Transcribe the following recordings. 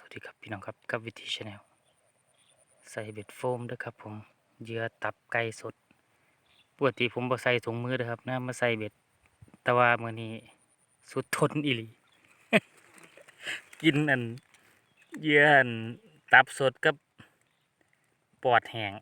สวัสดีครับพี่น้องครับกับวิธีชาแนลใส่เบ็ดโฟมด้วยครับผมเยื่อตับไก่สดปกติผมบ่ใส่ถุงมือเด้อครับนะมาใส่เบ็ดแต่ว่ามื้อนี้สุดทนอีหลี กินอันเยื่อันตับสดกับปอดแห้ง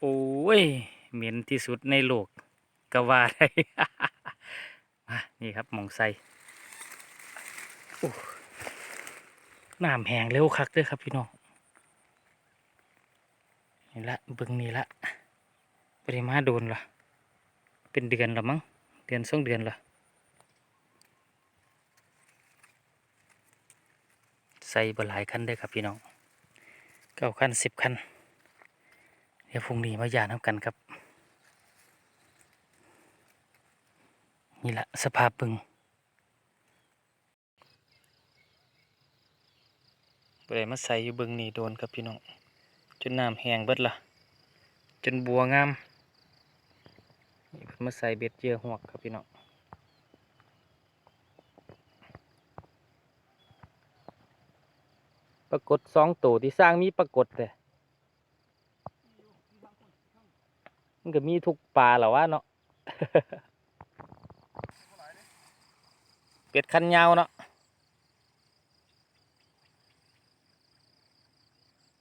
โอ้ยเหม็นที่สุดในโลกก็ว่าได้ มานี่ครับมองใส่ น้ำแห้งเร็วคักเด้วยครับพี่น้องนี่ละเบิ่งนี่ละปริมาโดนละเป็นเดือนละมั้งเดือนสองเดือนละใส่บหลายคันได้ครับพี่น้องเก้าคันสิบคันเดี๋ยวพรุ่งนี้มาหย่าน้ำกันครับ นี่ละสภาพบึง ไปมาใส่อยู่เบิงนี่โดนครับพี่น้อง จนน้ำแห้งเบิดละจนบัวงามนี่เพิ่นมาใส่เบ็ดเยื่อหวกครับพี่น้องปรากฏสองตัวที่สร้างมีปรากฏเลยมันก็มีทุกปลาแหละวะเนาะ เป็ดคันยาวเนาะ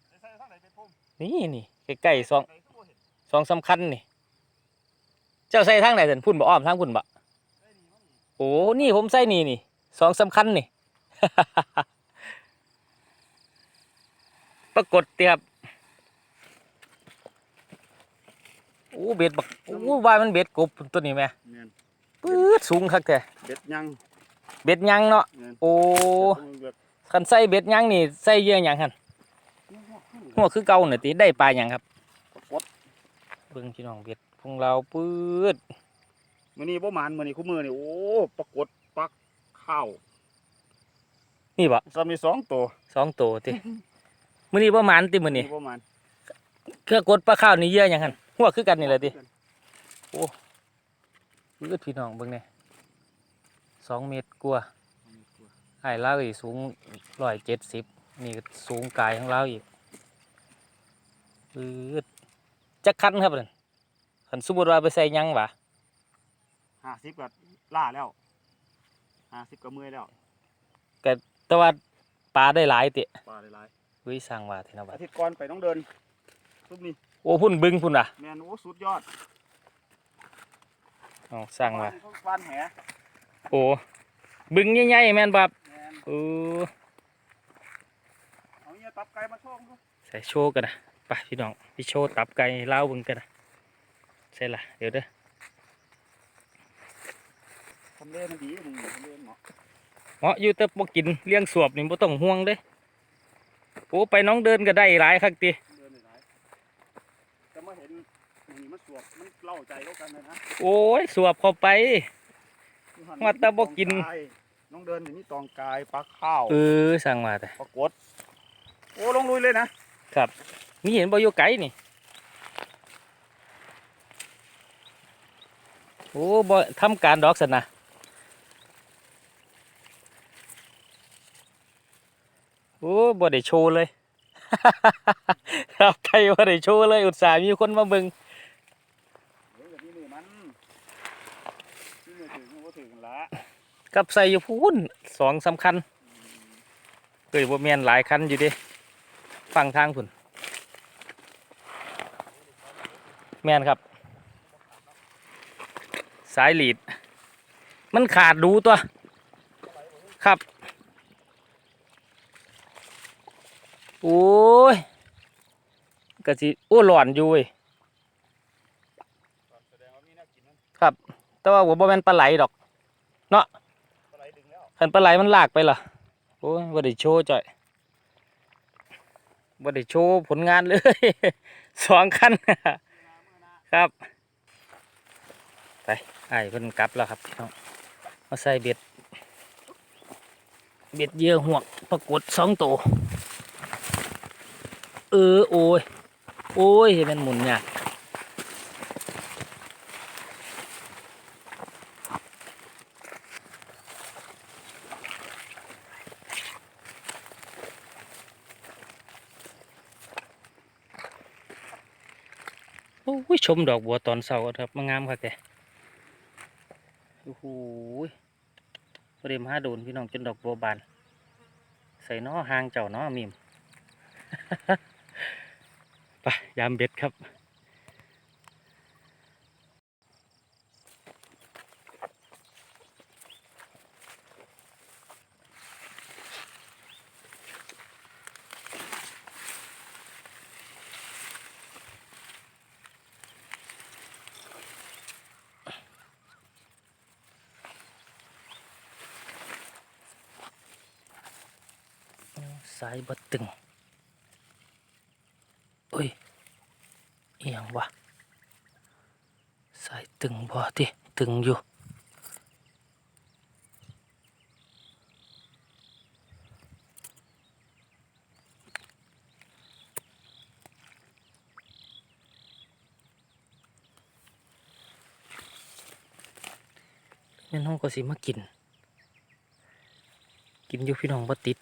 ใส่ทางไห นเป็นพุ่มนี่นี่ใกล้ๆสองใส่ก็บ่เห็นสองสำคัญนี่ เจ้าใส่ทางไหนสันพุ่นบ่อ้อมทางพุ่นบ่ใส่นี่มันนี่โอ้นี่ผมใส่นี่นี่สองสำคัญนี่ ปรากฏเตียบโอ้เบ็ดบักโอ้ว่ามันเบ็ดกบตัวนี้แหม่เนียนปื๊ดสูงคักแท้เบ็ดยังเบ็ดยังเนาะเนียนโอ้เบ็ดคันใส่เบ็ดยังนี่ใส่เยอะหยังหั่น หัวคือเก่าน่ะติได้ปลาหยังครับปรากฏเบิ่งพี่น้องเบ็ดของเราปื๊ดมื้อนี้บ่หมานมื้อนี้คู่มือนี่โอ้ปรากฏปักข้าวนี่บ่ซ้ำมีสองตัวสองตัวติมื้อนี้ประมาณติมื้อนี้บ่หมานเครือกดปลาข้าวนี่เยอะหยังหั่นหัวคือกันนี่แหละติปื๊ดพี่น้องเบิ่งนี่สองเมตรกว่าไอ้ลาวอีกสูงร้อยเจ็ดสิบนี่ก็สูงกายของเราอีก ปื๊ดจักคันครับนั่นคันสมมุติว่าไปใส่หยังวะห้าสิบก็ล่าแล้วห้าสิบก็เมื่อยแล้วแต่ว่าปลาได้หลายติปลาหลายเฮ้ยสร้างว่าเทนะๆบัอาดทิตย์ก่อนไปต้องเดินทุกนี่โอ้พุ่นบึงพุ่นอะแม่นโอ้สุดยอดเอาสร้างว่าวานแหโอ้บึงใหญ่ๆแม่นบับแม่นเออเอาเนี่ยตับไก่มาโชว์เขาใส่โชว์กันนะ ไปพี่น้องพี่โชว์ตับไก่เล่าวเบึงกันนะใช่ละเดี๋ยวเด้อทำเลมันดีมึงทำเลมันเหมาะเหมาะอยู่แต่บ่กินเลี้ยงสวบนี่บ่ต้องห่วงเด้โอ้ไปน้องเดินก็ได้หลายคักติเดินหลายๆแต่มาเห็นมึงนี่มันสวบมันเล่าใจเขากันเลยนะโอ้ยสวบเข้าไปว่าแต่บ่กินน้องเดินอย่างนี้ตองกายปลาข้าวเออสร้างว่าแต่ปรากฏโอ้ลงลุยเลยนะครับ นี่เห็นบ่อยู่ไกลนี่ โอ้บ่ทำการดอกสันนะโอ้บ่ได้โชว์เลย ครับไทยบ่ได้โชว์เลย อุตส่าห์มีคนมาเบิ่งเฮ้ยแบบนี้นี่มันนี่มือถือมันก็ถือกันละกับใส่อยู่พูนสองสำคัญเอ้ยบ่แม่นหลายคันอยู่เดิฟังทางพุ่น แม่นครับ สายหลีด มันขาดดูตัว ครับ โอ้ยกะสิโอ้หลอนอยู่เว้ยครับ แต่ว่าผมบ่แม่นปลาไหลดอกปลาไหลดึงแล้วคันปลาไหลมันลากไปเหรอโอ้ยบ่ได้โชว์จ่อยบ่ได้โชว์ผลงานเลย สองคัน ครับ ไปไอ้เพิ่นกลับแล้วครับพี่น้องมาใส่เบ็ด เบ็ดเยื่อหวกปรากฏสองตัว เออ โอ้ย โอ้ยเป็นมันหมุนยาก อ้ยชมดอกบัวตอนเสาร์ครับมางามค่ะแกโอ้โหประเดี๋ยวมห้าโดนพี่น้องจนดอกบัวบาน ใส่น้อหางเจ้าน้อมิม ไปยามเบ็ดครับ สายบัดตึงเอ้ยเอียงวะสายตึงบ่ติตึงอยู่แม่นห้องก็สิมากิน กินอยู่พี่น้องบ่ติด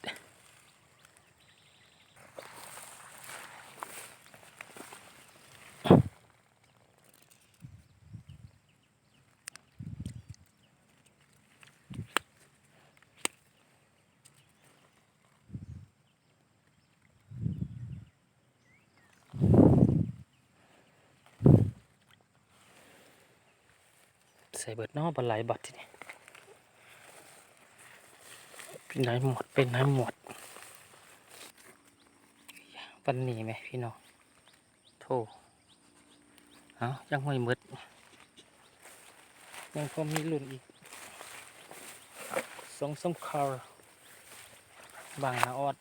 ใส่เบิดนอบหลายบัตรทีนี้เป็นไหนหมดเป็นไหนหมดวันนี้ไหมพี่น้องโทเอายังไม่หมดยังพอมีรุ่นอีกสองสมคาร์บางนาออด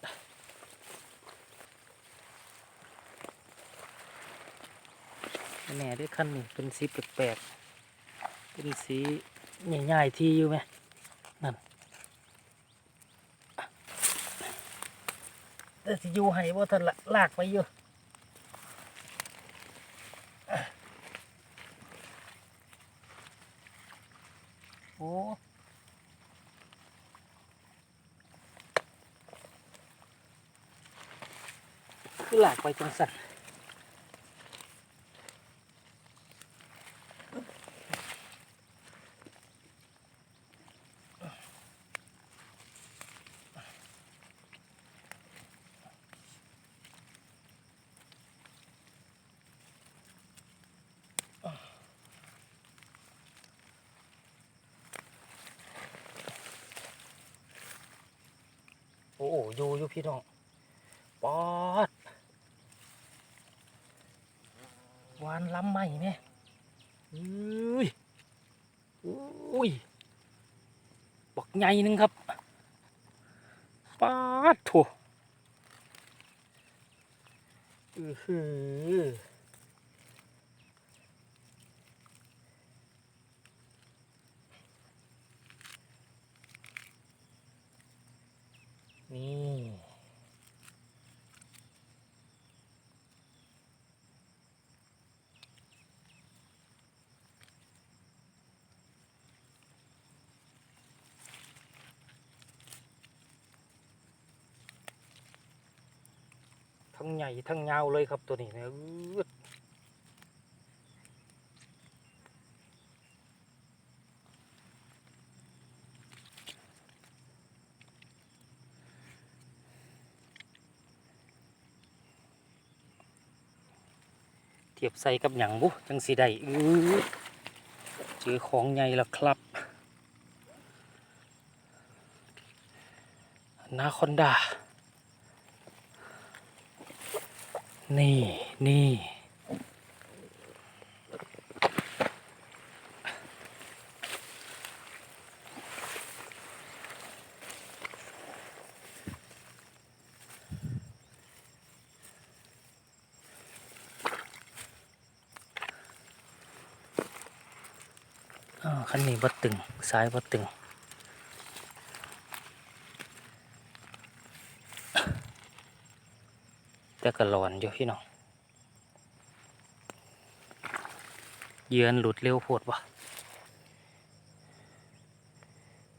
แหน่ด้วยขั้นนี้เป็นสีแปลกๆ เป็นสีใหญ่ๆที่อยู่ไหมนั่นแต่สิอยู่ให้ว่าทันละลากไปอยู่โอ้คือลากไปจังสัน โอ้อยู่อยู่พี่น้องปอดวานล้ำไหมเนี่ยอุ้ยอุ้ยบักใหญ่หนึงครับปาดโถูอือหือนี่ ทั้งใหญ่ทั้งยาวเลยครับตัวนี้นะเทียบใส่กับหยังบุจังสีได้อื้อเจอของใหญ่แล้วครับนาคอนดา นี่นี่อ่าคันนี้บัดตึงซ้ายบัดตึง แต่ก็หลอนอยู่พี่น้องเยือนหลุดเร็วโพดวะ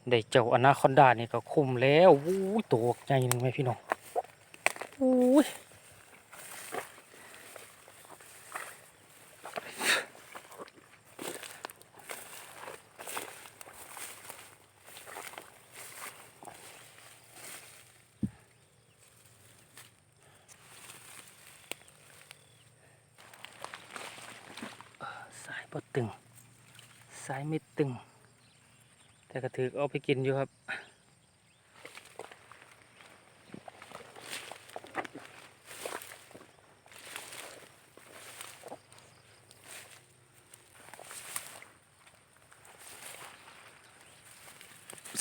ได้เจ้าอนาคอนดานี่ก็คุมแล้ววู้ยตัวใหญ่หนึ่งไหมพี่น้องอู้ย บ่ตึง สายไม่ตึง แต่ก็ถือเอาไปกินอยู่ครับ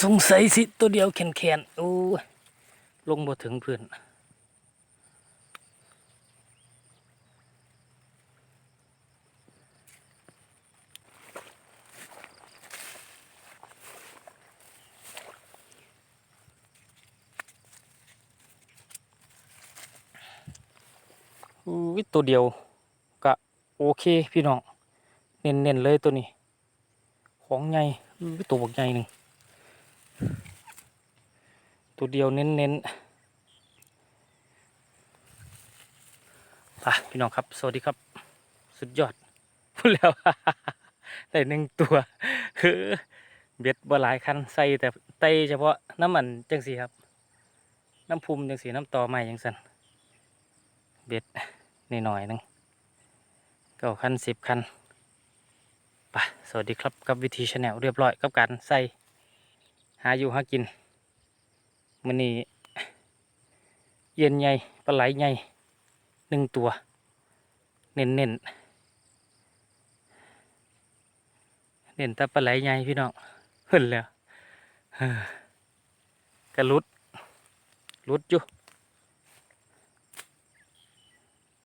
สงสัยสิตัวเดียวแขนๆโอ้ลงบ่ถึงเพื่อน อุ้ยตัวเดียวก็โอเคพี่น้องเน้นๆเลยตัวนี้ ของใหญ่อุ้ยตัวบักใหญ่หนึ่งตัวเดียวเน้นๆอะพี่น้องครับ สวัสดีครับ สุดยอดพูดแล้วได้หนึ่งตัวคือเบ็ดบ่หลายคันใส่แต่ไตเฉพาะน้ำมันจังสีครับ น้ำพุมจังสีน้ำต่อไม้จังสันเบ็ด นี่หน่อยนึงเก้าคันสิบคันไปสวัสดีครับกับวิธีชาแนลเรียบร้อยกับการใส่หาอยู่หากินมันนี้เย็นใหญ่ปลาไหลใหญ่หนึ่งตัว เน้นเน้นๆเน้นต่ปลาไหลใหญ่พี่น้องเห็นแล้วกระลุดลุดอยู่